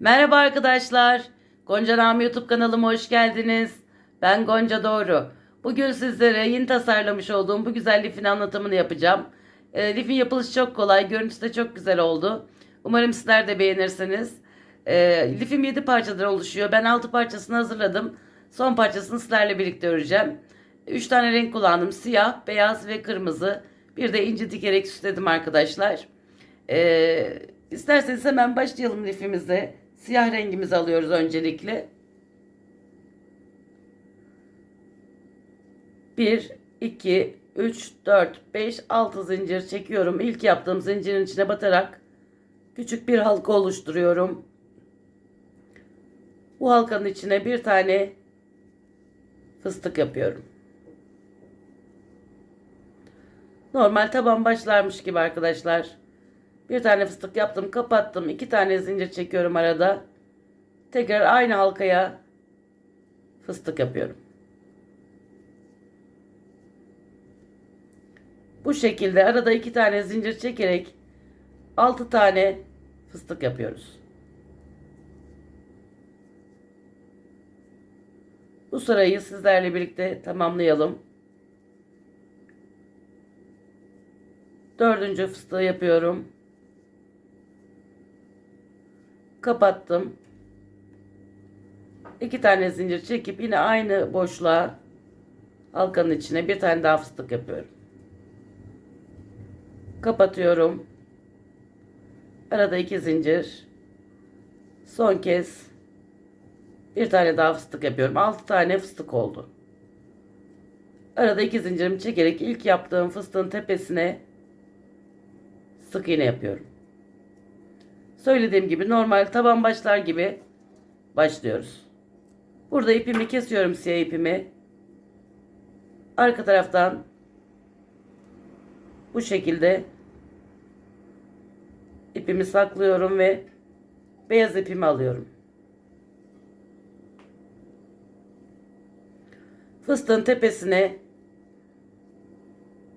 Merhaba arkadaşlar. Gonca Nami YouTube kanalıma hoş geldiniz. Ben Gonca Doğru. Bugün sizlere yeni tasarlamış olduğum bu güzel lifin anlatımını yapacağım. E, lifin yapılışı çok kolay, görüntüsü de çok güzel oldu. Umarım sizler de beğenirsiniz. E, lifim 7 parçadan oluşuyor. Ben 6 parçasını hazırladım. Son parçasını sizlerle birlikte öreceğim. 3 tane renk kullandım. Siyah, beyaz ve kırmızı. Bir de inci dikerek süsledim arkadaşlar. Ee, isterseniz hemen başlayalım lifimize. Siyah rengimizi alıyoruz öncelikle. 1, 2, 3, 4, 5, 6 zincir çekiyorum. İlk yaptığım zincirin içine batarak küçük bir halka oluşturuyorum. Bu halkanın içine bir tane fıstık yapıyorum. Normal taban başlarmış gibi arkadaşlar. Bir tane fıstık yaptım, kapattım. iki tane zincir çekiyorum arada. Tekrar aynı halkaya fıstık yapıyorum. Bu şekilde arada iki tane zincir çekerek altı tane fıstık yapıyoruz. Bu sırayı sizlerle birlikte tamamlayalım. Dördüncü fıstığı yapıyorum. Kapattım. İki tane zincir çekip yine aynı boşluğa halkanın içine bir tane daha fıstık yapıyorum. Kapatıyorum. Arada iki zincir. Son kez bir tane daha fıstık yapıyorum. Altı tane fıstık oldu. Arada iki zincirimi çekerek ilk yaptığım fıstığın tepesine sık iğne yapıyorum. Söylediğim gibi normal taban başlar gibi başlıyoruz. Burada ipimi kesiyorum siyah ipimi. Arka taraftan bu şekilde ipimi saklıyorum ve beyaz ipimi alıyorum. Fıstığın tepesine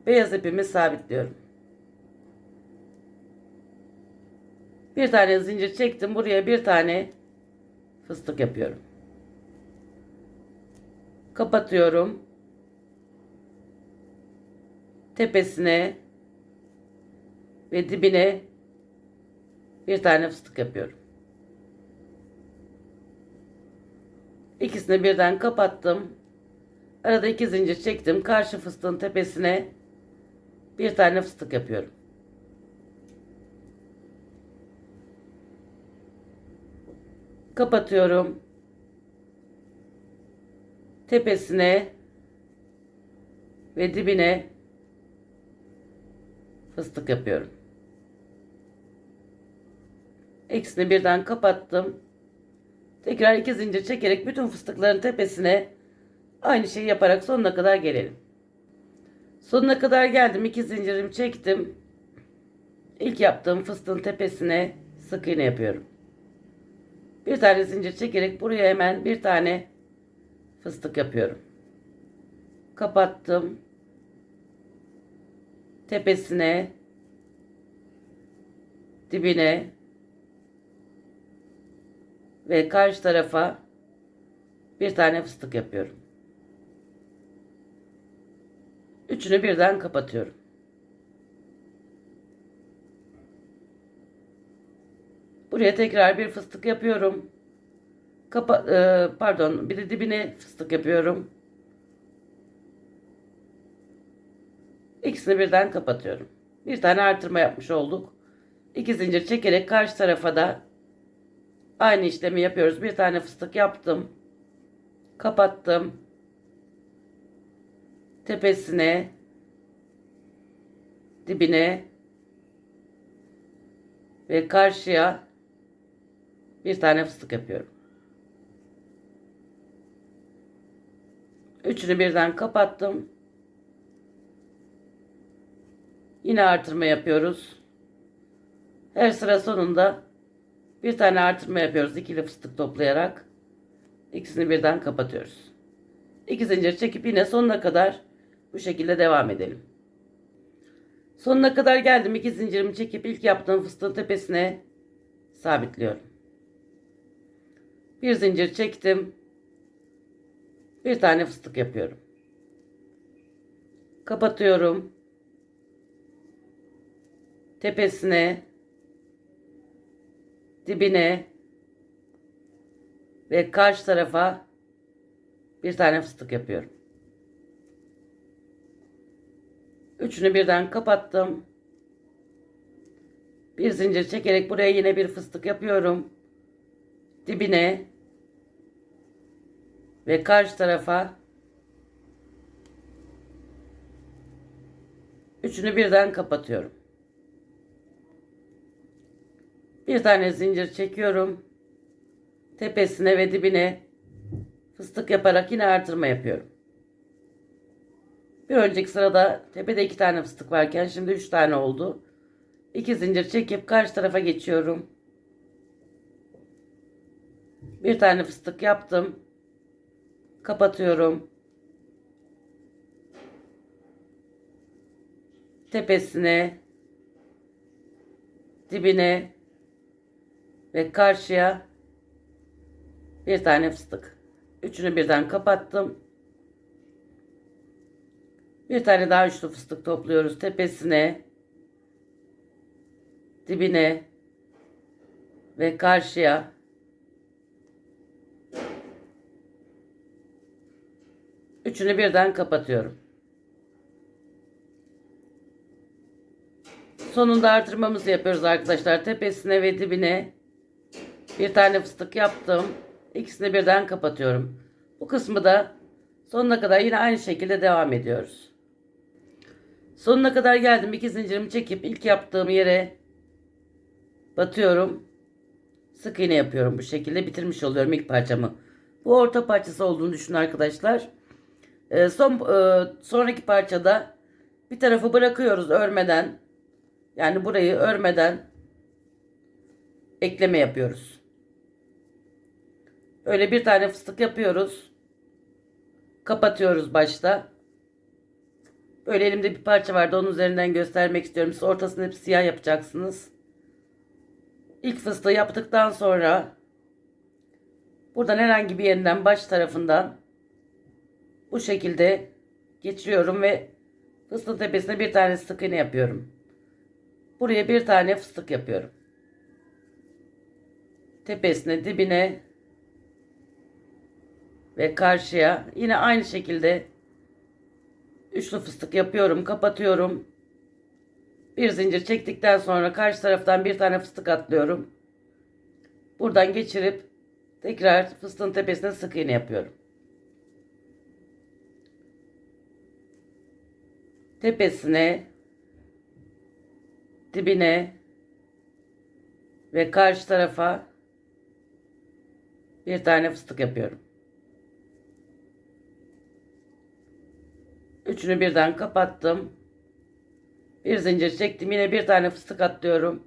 beyaz ipimi sabitliyorum. Bir tane zincir çektim. Buraya bir tane fıstık yapıyorum. Kapatıyorum. Tepesine ve dibine bir tane fıstık yapıyorum. İkisini birden kapattım. Arada iki zincir çektim. Karşı fıstığın tepesine bir tane fıstık yapıyorum. Kapatıyorum. Tepesine ve dibine fıstık yapıyorum. İkisini birden kapattım. Tekrar iki zincir çekerek bütün fıstıkların tepesine aynı şeyi yaparak sonuna kadar gelelim. Sonuna kadar geldim. iki zincirimi çektim. İlk yaptığım fıstığın tepesine sık iğne yapıyorum. Bir tane zincir çekerek buraya hemen bir tane fıstık yapıyorum. Kapattım. Tepesine dibine ve karşı tarafa bir tane fıstık yapıyorum. Üçünü birden kapatıyorum. Buraya tekrar bir fıstık yapıyorum. Kapa e, pardon, bir de dibine fıstık yapıyorum. İkisini birden kapatıyorum. Bir tane artırma yapmış olduk. İki zincir çekerek karşı tarafa da aynı işlemi yapıyoruz. Bir tane fıstık yaptım. Kapattım. Tepesine dibine ve karşıya bir tane fıstık yapıyorum. Üçünü birden kapattım. Yine artırma yapıyoruz. Her sıra sonunda bir tane artırma yapıyoruz ikili fıstık toplayarak. İkisini birden kapatıyoruz. İki zincir çekip yine sonuna kadar bu şekilde devam edelim. Sonuna kadar geldim. İki zincirimi çekip ilk yaptığım fıstığın tepesine sabitliyorum. Bir zincir çektim. Bir tane fıstık yapıyorum. Kapatıyorum. Tepesine, dibine ve karşı tarafa bir tane fıstık yapıyorum. Üçünü birden kapattım. Bir zincir çekerek buraya yine bir fıstık yapıyorum. Dibine ve karşı tarafa üçünü birden kapatıyorum. Bir tane zincir çekiyorum. Tepesine ve dibine fıstık yaparak yine artırma yapıyorum. Bir önceki sırada tepede iki tane fıstık varken şimdi üç tane oldu. İki zincir çekip karşı tarafa geçiyorum. Bir tane fıstık yaptım. Kapatıyorum. Tepesine, dibine ve karşıya bir tane fıstık. Üçünü birden kapattım. Bir tane daha üçlü fıstık topluyoruz tepesine, dibine ve karşıya. Üçünü birden kapatıyorum. Sonunda artırmamızı yapıyoruz arkadaşlar. Tepesine ve dibine bir tane fıstık yaptım. İkisini birden kapatıyorum. Bu kısmı da sonuna kadar yine aynı şekilde devam ediyoruz. Sonuna kadar geldim. İki zincirimi çekip ilk yaptığım yere batıyorum. Sık iğne yapıyorum bu şekilde. Bitirmiş oluyorum ilk parçamı. Bu orta parçası olduğunu düşünün arkadaşlar. Ee, son e, sonraki parçada bir tarafı bırakıyoruz örmeden. Yani burayı örmeden ekleme yapıyoruz. Böyle bir tane fıstık yapıyoruz. Kapatıyoruz başta. Böyle elimde bir parça vardı. Onun üzerinden göstermek istiyorum. Siz ortasını hep siyah yapacaksınız. İlk fıstığı yaptıktan sonra buradan herhangi bir yerinden baş tarafından bu şekilde geçiriyorum ve fıstığın tepesine bir tane sık iğne yapıyorum. Buraya bir tane fıstık yapıyorum. Tepesine, dibine ve karşıya yine aynı şekilde üçlü fıstık yapıyorum, kapatıyorum. Bir zincir çektikten sonra karşı taraftan bir tane fıstık atlıyorum. Buradan geçirip tekrar fıstığın tepesine sık iğne yapıyorum. Tepesine, dibine ve karşı tarafa bir tane fıstık yapıyorum. Üçünü birden kapattım. Bir zincir çektim. Yine bir tane fıstık atlıyorum.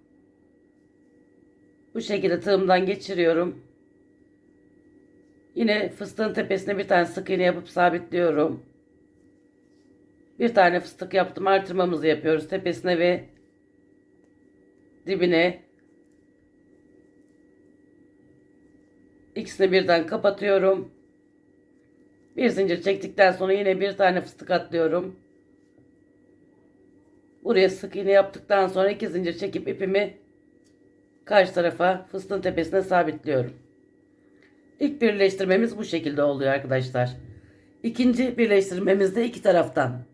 Bu şekilde tığımdan geçiriyorum. Yine fıstığın tepesine bir tane sık iğne yapıp sabitliyorum. Bir tane fıstık yaptım. Artırmamızı yapıyoruz tepesine ve dibine. İkisini birden kapatıyorum. Bir zincir çektikten sonra yine bir tane fıstık atlıyorum. Buraya sık iğne yaptıktan sonra iki zincir çekip ipimi karşı tarafa fıstığın tepesine sabitliyorum. İlk birleştirmemiz bu şekilde oluyor arkadaşlar. İkinci birleştirmemiz de iki taraftan.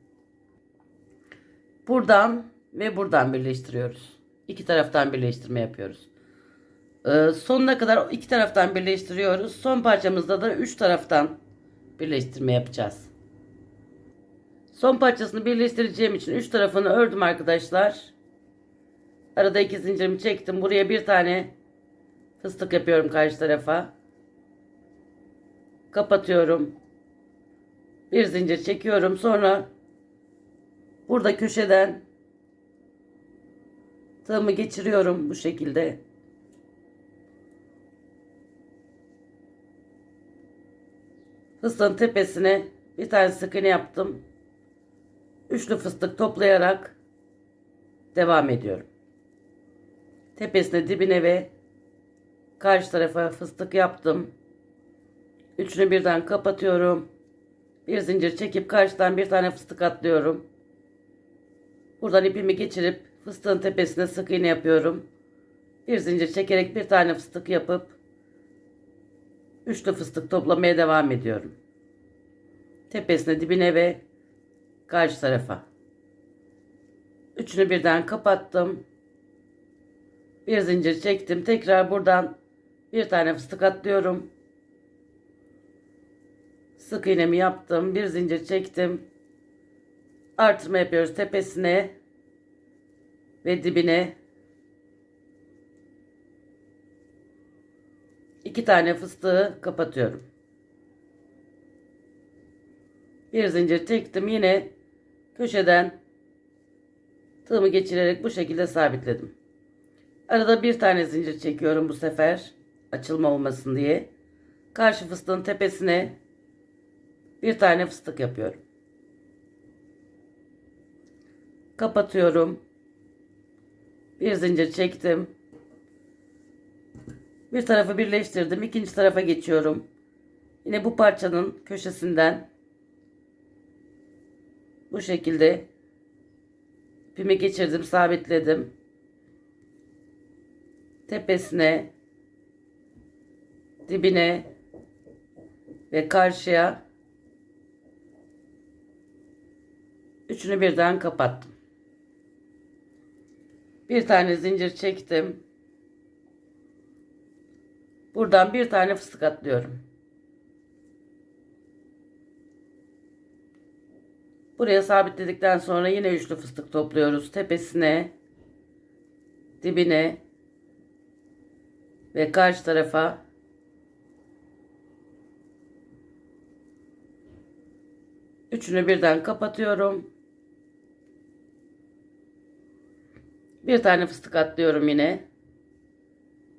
Buradan ve buradan birleştiriyoruz. İki taraftan birleştirme yapıyoruz. Ee, sonuna kadar iki taraftan birleştiriyoruz. Son parçamızda da üç taraftan birleştirme yapacağız. Son parçasını birleştireceğim için üç tarafını ördüm arkadaşlar. Arada iki zincirimi çektim. Buraya bir tane fıstık yapıyorum karşı tarafa. Kapatıyorum. Bir zincir çekiyorum. Sonra burada köşeden tığımı geçiriyorum bu şekilde. Fıstığın tepesine bir tane sık iğne yaptım. Üçlü fıstık toplayarak devam ediyorum. Tepesine dibine ve karşı tarafa fıstık yaptım. Üçünü birden kapatıyorum. Bir zincir çekip karşıdan bir tane fıstık atlıyorum. Buradan ipimi geçirip fıstığın tepesine sık iğne yapıyorum. Bir zincir çekerek bir tane fıstık yapıp üçlü fıstık toplamaya devam ediyorum. Tepesine dibine ve karşı tarafa. Üçünü birden kapattım. Bir zincir çektim. Tekrar buradan bir tane fıstık atlıyorum. Sık iğnemi yaptım. Bir zincir çektim. Artırma yapıyoruz tepesine ve dibine. İki tane fıstığı kapatıyorum. Bir zincir çektim. Yine köşeden tığımı geçirerek bu şekilde sabitledim. Arada bir tane zincir çekiyorum bu sefer. Açılma olmasın diye. Karşı fıstığın tepesine bir tane fıstık yapıyorum. Kapatıyorum. Bir zincir çektim. Bir tarafı birleştirdim. ikinci tarafa geçiyorum. Yine bu parçanın köşesinden bu şekilde ipimi geçirdim, sabitledim. Tepesine, dibine ve karşıya üçünü birden kapattım. Bir tane zincir çektim. Buradan bir tane fıstık atlıyorum. Buraya sabitledikten sonra yine üçlü fıstık topluyoruz. Tepesine, dibine ve karşı tarafa üçünü birden kapatıyorum. Bir tane fıstık atlıyorum yine.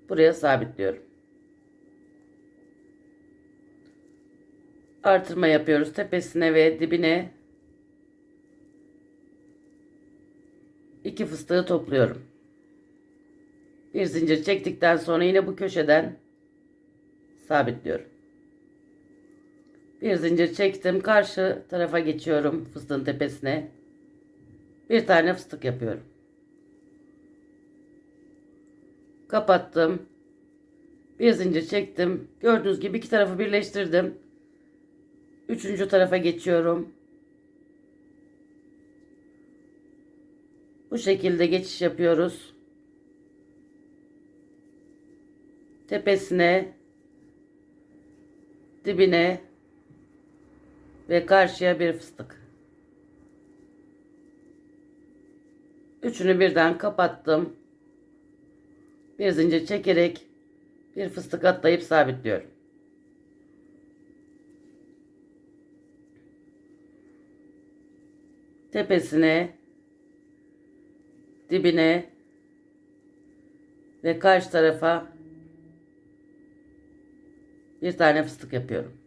Buraya sabitliyorum. Artırma yapıyoruz tepesine ve dibine. iki fıstığı topluyorum. Bir zincir çektikten sonra yine bu köşeden sabitliyorum. Bir zincir çektim. Karşı tarafa geçiyorum fıstığın tepesine. Bir tane fıstık yapıyorum. Kapattım. Bir zincir çektim. Gördüğünüz gibi iki tarafı birleştirdim. Üçüncü tarafa geçiyorum. Bu şekilde geçiş yapıyoruz. Tepesine, dibine ve karşıya bir fıstık. Üçünü birden kapattım. Bir zincir çekerek bir fıstık atlayıp sabitliyorum. Tepesine, dibine ve karşı tarafa bir tane fıstık yapıyorum.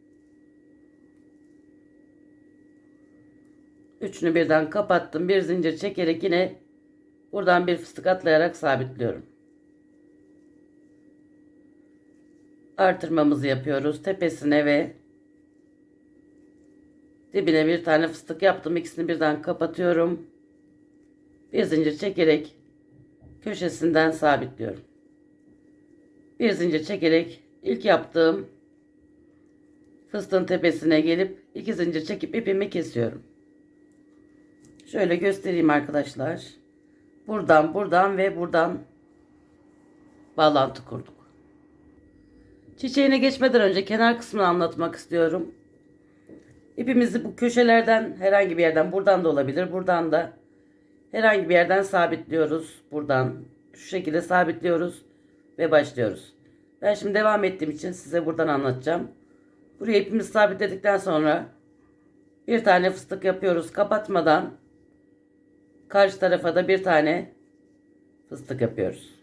Üçünü birden kapattım. Bir zincir çekerek yine buradan bir fıstık atlayarak sabitliyorum. Artırmamızı yapıyoruz. Tepesine ve dibine bir tane fıstık yaptım. İkisini birden kapatıyorum. Bir zincir çekerek köşesinden sabitliyorum. Bir zincir çekerek ilk yaptığım fıstığın tepesine gelip iki zincir çekip ipimi kesiyorum. Şöyle göstereyim arkadaşlar. Buradan, buradan ve buradan bağlantı kurduk. Çiçeğine geçmeden önce kenar kısmını anlatmak istiyorum. İpimizi bu köşelerden herhangi bir yerden buradan da olabilir. Buradan da herhangi bir yerden sabitliyoruz. Buradan şu şekilde sabitliyoruz ve başlıyoruz. Ben şimdi devam ettiğim için size buradan anlatacağım. Buraya ipimizi sabitledikten sonra bir tane fıstık yapıyoruz kapatmadan. Karşı tarafa da bir tane fıstık yapıyoruz.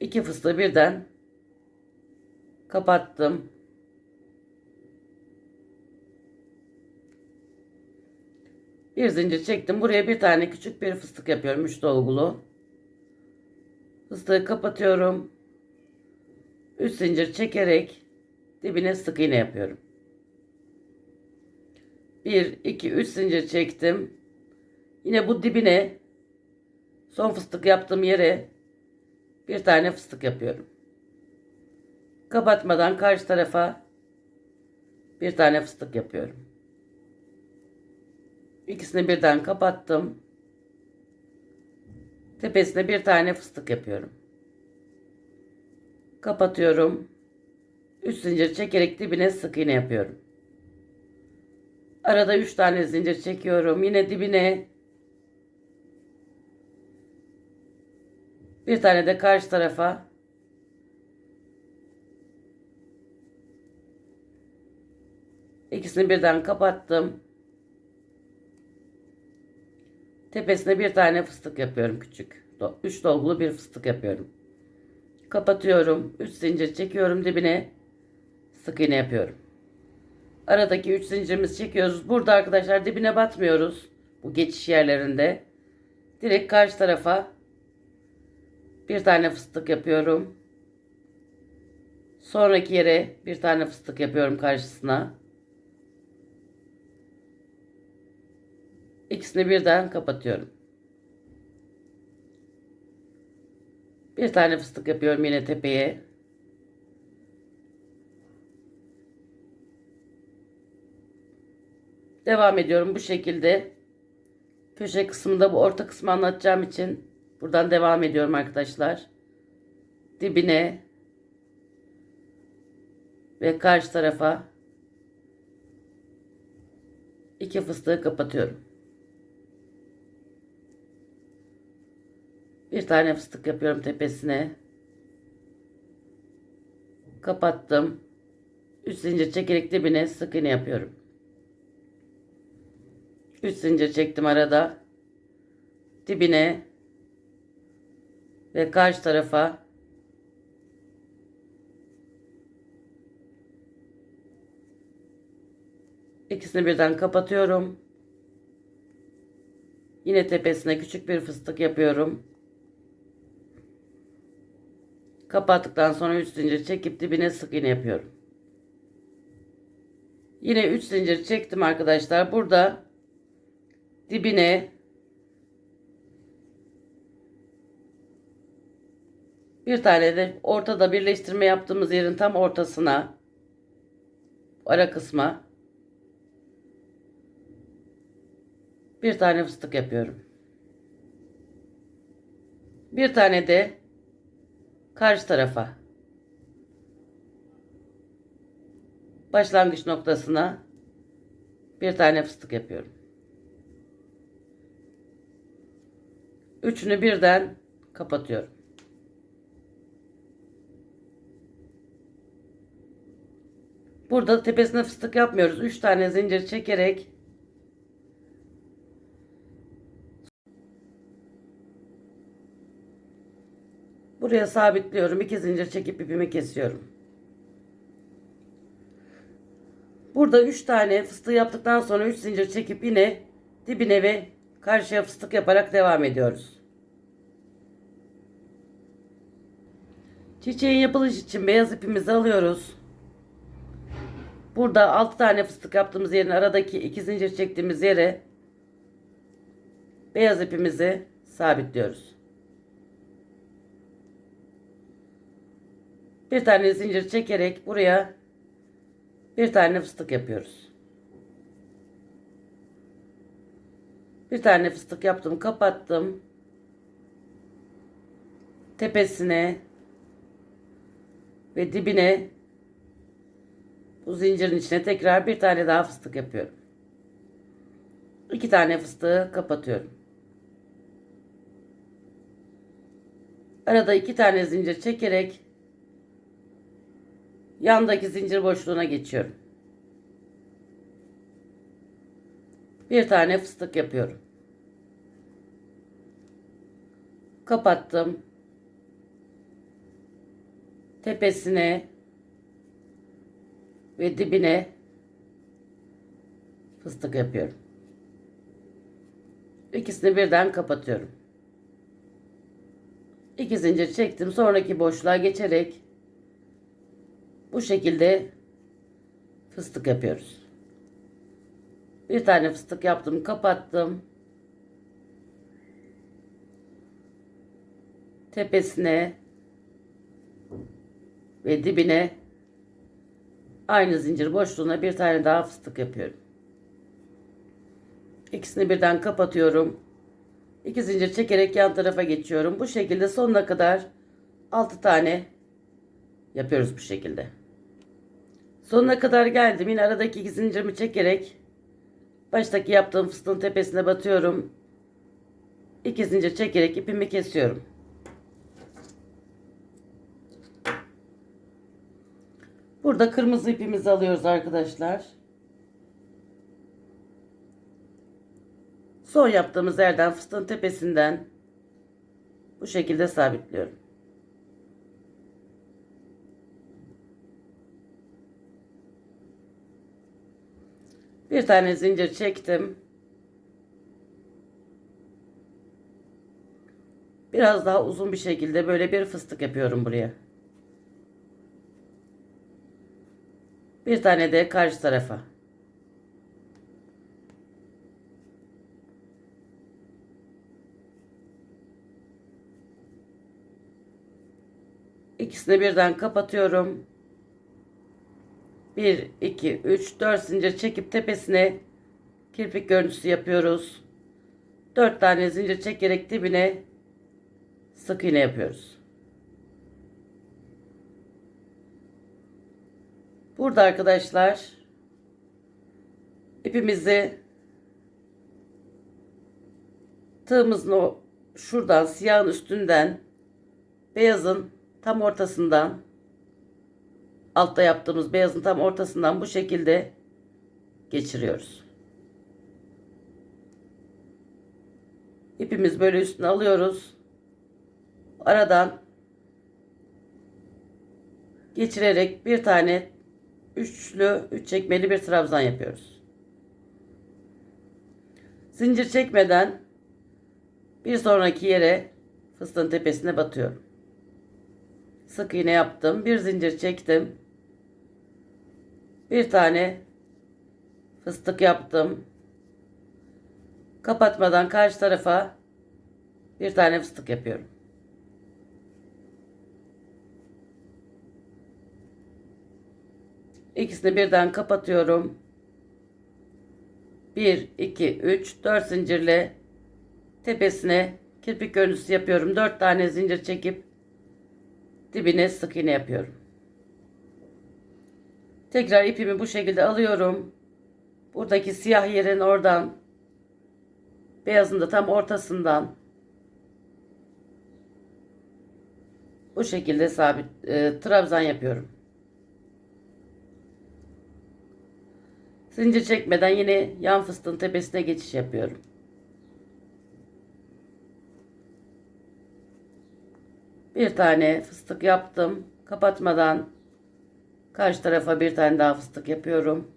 İki fıstığı birden kapattım. Bir zincir çektim. Buraya bir tane küçük bir fıstık yapıyorum. Üç dolgulu. Fıstığı kapatıyorum. Üç zincir çekerek dibine sık iğne yapıyorum. 1 2 3 zincir çektim. Yine bu dibine son fıstık yaptığım yere bir tane fıstık yapıyorum. Kapatmadan karşı tarafa bir tane fıstık yapıyorum. İkisini birden kapattım. Tepesine bir tane fıstık yapıyorum. Kapatıyorum. Üç zincir çekerek dibine sık iğne yapıyorum. Arada üç tane zincir çekiyorum. Yine dibine bir tane de karşı tarafa İkisini birden kapattım. Tepesine bir tane fıstık yapıyorum küçük. 3 dolgulu bir fıstık yapıyorum. Kapatıyorum. 3 zincir çekiyorum dibine. Sık iğne yapıyorum. Aradaki 3 zincirimizi çekiyoruz. Burada arkadaşlar dibine batmıyoruz. Bu geçiş yerlerinde. Direkt karşı tarafa bir tane fıstık yapıyorum. Sonraki yere bir tane fıstık yapıyorum karşısına. İkisini birden kapatıyorum. Bir tane fıstık yapıyorum yine tepeye. Devam ediyorum bu şekilde. Köşe kısmında bu orta kısmı anlatacağım için buradan devam ediyorum arkadaşlar. Dibine ve karşı tarafa iki fıstığı kapatıyorum. Bir tane fıstık yapıyorum tepesine. Kapattım. Üç zincir çekerek dibine sık iğne yapıyorum. Üç zincir çektim arada. Dibine ve karşı tarafa ikisini birden kapatıyorum. Yine tepesine küçük bir fıstık yapıyorum. Kapattıktan sonra 3 zincir çekip dibine sık iğne yapıyorum. Yine 3 zincir çektim arkadaşlar. Burada dibine bir tane de ortada birleştirme yaptığımız yerin tam ortasına ara kısma bir tane fıstık yapıyorum. Bir tane de karşı tarafa başlangıç noktasına bir tane fıstık yapıyorum. Üçünü birden kapatıyorum. Burada tepesine fıstık yapmıyoruz. Üç tane zincir çekerek Buraya sabitliyorum. İki zincir çekip ipimi kesiyorum. Burada 3 tane fıstığı yaptıktan sonra 3 zincir çekip yine dibine ve karşıya fıstık yaparak devam ediyoruz. Çiçeğin yapılış için beyaz ipimizi alıyoruz. Burada 6 tane fıstık yaptığımız yerin aradaki 2 zincir çektiğimiz yere beyaz ipimizi sabitliyoruz. Bir tane zincir çekerek buraya bir tane fıstık yapıyoruz. Bir tane fıstık yaptım, kapattım. Tepesine ve dibine bu zincirin içine tekrar bir tane daha fıstık yapıyorum. İki tane fıstığı kapatıyorum. Arada iki tane zincir çekerek Yandaki zincir boşluğuna geçiyorum. Bir tane fıstık yapıyorum. Kapattım. Tepesine ve dibine fıstık yapıyorum. İkisini birden kapatıyorum. İki zincir çektim. Sonraki boşluğa geçerek bu şekilde fıstık yapıyoruz. Bir tane fıstık yaptım, kapattım. Tepesine ve dibine aynı zincir boşluğuna bir tane daha fıstık yapıyorum. İkisini birden kapatıyorum. İki zincir çekerek yan tarafa geçiyorum. Bu şekilde sonuna kadar 6 tane yapıyoruz bu şekilde. Sonuna kadar geldim. Yine aradaki iki zincirimi çekerek baştaki yaptığım fıstığın tepesine batıyorum. İki zincir çekerek ipimi kesiyorum. Burada kırmızı ipimizi alıyoruz arkadaşlar. Son yaptığımız yerden fıstığın tepesinden bu şekilde sabitliyorum. Bir tane zincir çektim. Biraz daha uzun bir şekilde böyle bir fıstık yapıyorum buraya. Bir tane de karşı tarafa. İkisini birden kapatıyorum. 1, 2, 3, 4 zincir çekip tepesine kirpik görüntüsü yapıyoruz. 4 tane zincir çekerek dibine sık iğne yapıyoruz. Burada arkadaşlar ipimizi tığımızın o şuradan siyahın üstünden beyazın tam ortasından altta yaptığımız beyazın tam ortasından bu şekilde geçiriyoruz. İpimiz böyle üstüne alıyoruz. Aradan geçirerek bir tane üçlü, üç çekmeli bir trabzan yapıyoruz. Zincir çekmeden bir sonraki yere fıstığın tepesine batıyorum. Sık iğne yaptım. Bir zincir çektim. Bir tane fıstık yaptım. Kapatmadan karşı tarafa bir tane fıstık yapıyorum. İkisini birden kapatıyorum. 1, 2, 3, 4 zincirle tepesine kirpik görüntüsü yapıyorum. 4 tane zincir çekip dibine sık iğne yapıyorum. Tekrar ipimi bu şekilde alıyorum. Buradaki siyah yerin oradan beyazın da tam ortasından bu şekilde sabit e, trabzan yapıyorum. Zincir çekmeden yine yan fıstığın tepesine geçiş yapıyorum. Bir tane fıstık yaptım. Kapatmadan karşı tarafa bir tane daha fıstık yapıyorum.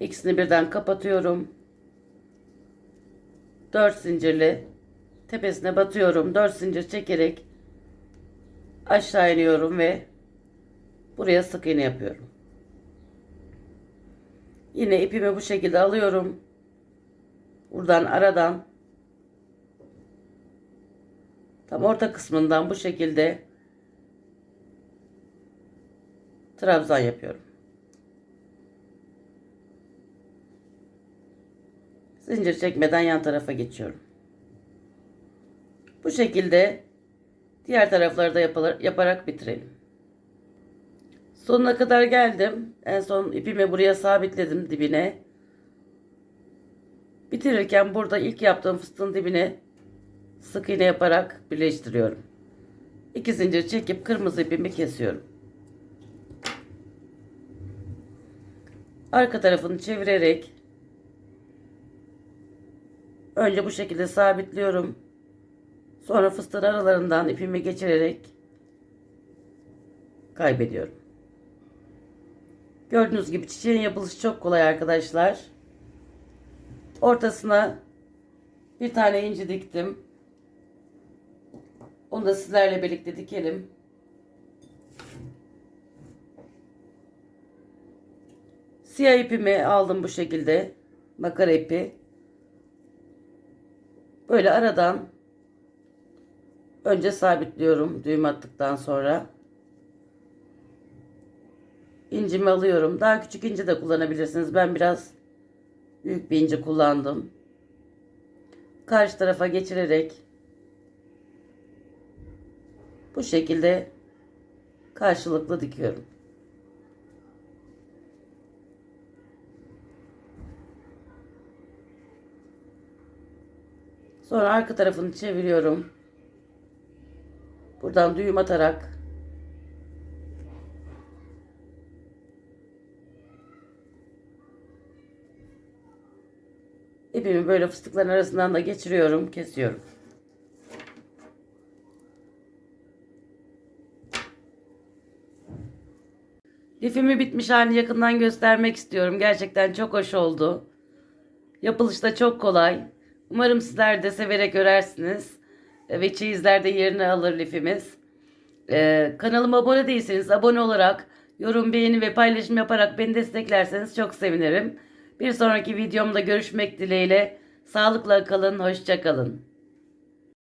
İkisini birden kapatıyorum. 4 zincirli tepesine batıyorum. 4 zincir çekerek aşağı iniyorum ve buraya sık iğne yapıyorum. Yine ipimi bu şekilde alıyorum. Buradan aradan tam orta kısmından bu şekilde trabzan yapıyorum. Zincir çekmeden yan tarafa geçiyorum. Bu şekilde diğer tarafları da yaparak bitirelim. Sonuna kadar geldim. En son ipimi buraya sabitledim dibine. Bitirirken burada ilk yaptığım fıstığın dibine sık iğne yaparak birleştiriyorum. İki zincir çekip kırmızı ipimi kesiyorum. Arka tarafını çevirerek önce bu şekilde sabitliyorum. Sonra fıstığın aralarından ipimi geçirerek kaybediyorum. Gördüğünüz gibi çiçeğin yapılışı çok kolay arkadaşlar. Ortasına bir tane inci diktim. Onu da sizlerle birlikte dikelim. Siyah ipimi aldım bu şekilde. Makara ipi. Böyle aradan önce sabitliyorum düğüm attıktan sonra. İncimi alıyorum. Daha küçük inci de kullanabilirsiniz. Ben biraz büyük bir inci kullandım. Karşı tarafa geçirerek bu şekilde karşılıklı dikiyorum. Sonra arka tarafını çeviriyorum. Buradan düğüm atarak ipimi böyle fıstıkların arasından da geçiriyorum, kesiyorum. Lifimi bitmiş halini yakından göstermek istiyorum. Gerçekten çok hoş oldu. Yapılışı da çok kolay. Umarım sizler de severek örersiniz. E, Ve çeyizler de yerini alır lifimiz. Ee, kanalıma abone değilseniz abone olarak yorum, beğeni ve paylaşım yaparak beni desteklerseniz çok sevinirim. Bir sonraki videomda görüşmek dileğiyle. Sağlıkla kalın, hoşça kalın.